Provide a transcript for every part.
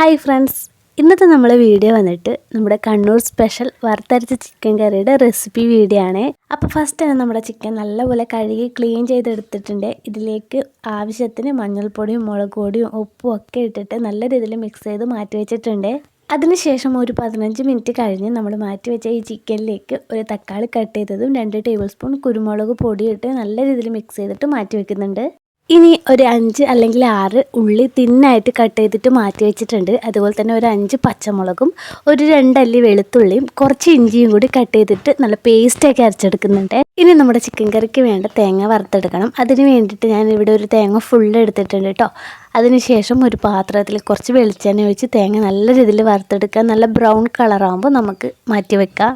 Hi friends. ഇന്നത്തെ നമ്മളെ video വന്നിട്ട് നമ്മുടെ കണ്ണൂർ സ്പെഷ്യൽ വറുത്തരച്ച ചിക്കൻ കറിയുടെ റെസിപ്പി വീഡിയോ ആണ്. അപ്പോൾ ഫസ്റ്റ് തന്നെ നമ്മുടെ ചിക്കൻ നല്ലപോലെ കഴുകി ക്ലീൻ ചെയ്തെടുത്തിട്ടുണ്ട്. ഇതിലേക്ക് ആവശ്യത്തിന് മഞ്ഞൾപ്പൊടിയും മുളക് പൊടിയും ഉപ്പും ഒക്കെ ഇട്ടിട്ട് നല്ല രീതിയിൽ മിക്സ് ചെയ്ത് മാറ്റി വെച്ചിട്ടുണ്ട്. അതിനുശേഷം ഒരു പതിനഞ്ച് മിനിറ്റ് കഴിഞ്ഞ് നമ്മൾ മാറ്റി വെച്ച ഈ ചിക്കനിലേക്ക് ഒരു തക്കാളി കട്ട് ചെയ്തതും രണ്ട് ടേബിൾ സ്പൂൺ കുരുമുളക് പൊടിയിട്ട് നല്ല രീതിയിൽ മിക്സ് ചെയ്തിട്ട് മാറ്റി വെക്കുന്നുണ്ട്. ഇനി ഒരു അഞ്ച് അല്ലെങ്കിൽ ആറ് ഉള്ളി തിന്നായിട്ട് കട്ട് ചെയ്തിട്ട് മാറ്റി വെച്ചിട്ടുണ്ട്. അതുപോലെ തന്നെ ഒരു അഞ്ച് പച്ചമുളകും ഒരു രണ്ടല്ലി വെളുത്തുള്ളിയും കുറച്ച് ഇഞ്ചിയും കൂടി കട്ട് ചെയ്തിട്ട് നല്ല പേസ്റ്റൊക്കെ അരച്ചെടുക്കുന്നുണ്ട്. ഇനി നമ്മുടെ ചിക്കൻ കറിക്ക് വേണ്ട തേങ്ങ വറുത്തെടുക്കണം. അതിന് വേണ്ടിയിട്ട് ഞാൻ ഇവിടെ ഒരു തേങ്ങ ഫുള്ള് എടുത്തിട്ടുണ്ട് കേട്ടോ അതിനുശേഷം ഒരു പാത്രത്തിൽ കുറച്ച് വെളിച്ചെണ്ണ ഒഴിച്ച് തേങ്ങ നല്ല രീതിയിൽ വറുത്തെടുക്കുക നല്ല ബ്രൗൺ കളറാകുമ്പോൾ നമുക്ക് മാറ്റി വെക്കാം.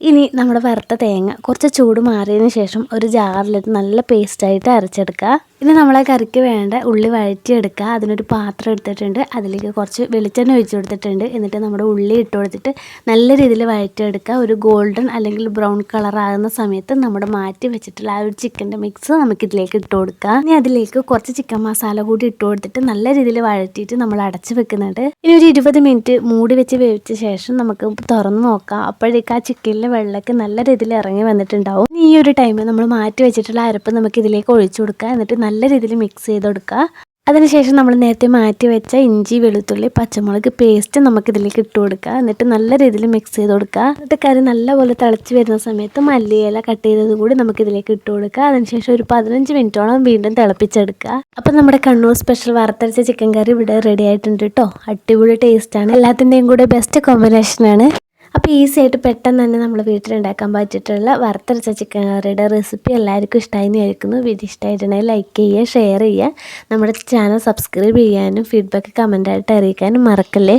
ഇനി നമ്മുടെ വറുത്ത തേങ്ങ കുറച്ച് ചൂട് മാറിയതിന് ശേഷം ഒരു ജാറിലിട്ട് നല്ല പേസ്റ്റായിട്ട് അരച്ചെടുക്കുക ഇനി നമ്മളെ കറിക്ക് വേണ്ട ഉള്ളി വഴറ്റിയെടുക്കുക. അതിനൊരു പാത്രം എടുത്തിട്ടുണ്ട്. അതിലേക്ക് കുറച്ച് വെളിച്ചെണ്ണ ഒഴിച്ചു കൊടുത്തിട്ടുണ്ട്. എന്നിട്ട് നമ്മുടെ ഉള്ളി ഇട്ട് കൊടുത്തിട്ട് നല്ല രീതിയിൽ വഴറ്റിയെടുക്കുക. ഒരു ഗോൾഡൻ അല്ലെങ്കിൽ ബ്രൗൺ കളർ ആകുന്ന സമയത്ത് നമ്മുടെ മാറ്റി വെച്ചിട്ടുള്ള ആ ഒരു ചിക്കന്റെ മിക്സ് നമുക്ക് ഇതിലേക്ക് ഇട്ട് കൊടുക്കുക. ഇനി അതിലേക്ക് കുറച്ച് ചിക്കൻ മസാല കൂടി ഇട്ട് കൊടുത്തിട്ട് നല്ല രീതിയിൽ വഴറ്റിയിട്ട് നമ്മൾ അടച്ച് വെക്കുന്നുണ്ട്. ഇനി ഒരു ഇരുപത് മിനിറ്റ് മൂടി വെച്ച് വേവിച്ച ശേഷം നമുക്ക് തുറന്ന് നോക്കാം. അപ്പോഴേക്ക് ആ ചിക്കനിലെ വെള്ളമൊക്കെ നല്ല രീതിയിൽ ഇറങ്ങി വന്നിട്ടുണ്ടാവും. ഈ ഒരു ടൈമിൽ നമ്മൾ മാറ്റി വെച്ചിട്ടുള്ള അരപ്പ് നമുക്ക് ഇതിലേക്ക് ഒഴിച്ചു കൊടുക്കുക. എന്നിട്ട് നല്ല രീതിയിൽ മിക്സ് ചെയ്ത് കൊടുക്കുക. അതിനുശേഷം നമ്മൾ നേരത്തെ മാറ്റി വെച്ച ഇഞ്ചി വെളുത്തുള്ളി പച്ചമുളക് പേസ്റ്റ് നമുക്ക് ഇതിലേക്ക് ഇട്ട് കൊടുക്കുക. എന്നിട്ട് നല്ല രീതിയിൽ മിക്സ് ചെയ്ത് കൊടുക്കുക. എന്നിട്ട് കറി നല്ലപോലെ തിളച്ച് വരുന്ന സമയത്ത് മല്ലിയില കട്ട് ചെയ്തത് കൂടി നമുക്ക് ഇതിലേക്ക് ഇട്ട് കൊടുക്കുക. അതിനുശേഷം ഒരു പതിനഞ്ച് മിനിറ്റോളം വീണ്ടും തിളപ്പിച്ചെടുക്കുക. അപ്പം നമ്മുടെ കണ്ണൂർ സ്പെഷ്യൽ വറുത്തരച്ച ചിക്കൻ കറി ഇവിടെ റെഡി ആയിട്ടുണ്ട് കേട്ടോ അടിപൊളി ടേസ്റ്റാണ് എല്ലാത്തിന്റെയും കൂടെ ബെസ്റ്റ് കോമ്പിനേഷനാണ് അപ്പോൾ ഈസി ആയിട്ട് പെട്ടെന്ന് തന്നെ നമ്മൾ വീട്ടിലുണ്ടാക്കാൻ പറ്റിയിട്ടുള്ള വറുത്തരച്ച ചിക്കൻ കറിയുടെ റെസിപ്പി എല്ലാവർക്കും ഇഷ്ടമായി വിചാരിക്കുന്നു. വീഡിയോ ഇഷ്ടമായിട്ടുണ്ടെങ്കിൽ ലൈക്ക് ചെയ്യുക ഷെയർ ചെയ്യുക. നമ്മുടെ ചാനൽ സബ്സ്ക്രൈബ് ചെയ്യാനും ഫീഡ്ബാക്ക് കമന്റായിട്ട് അറിയിക്കാനും മറക്കല്ലേ?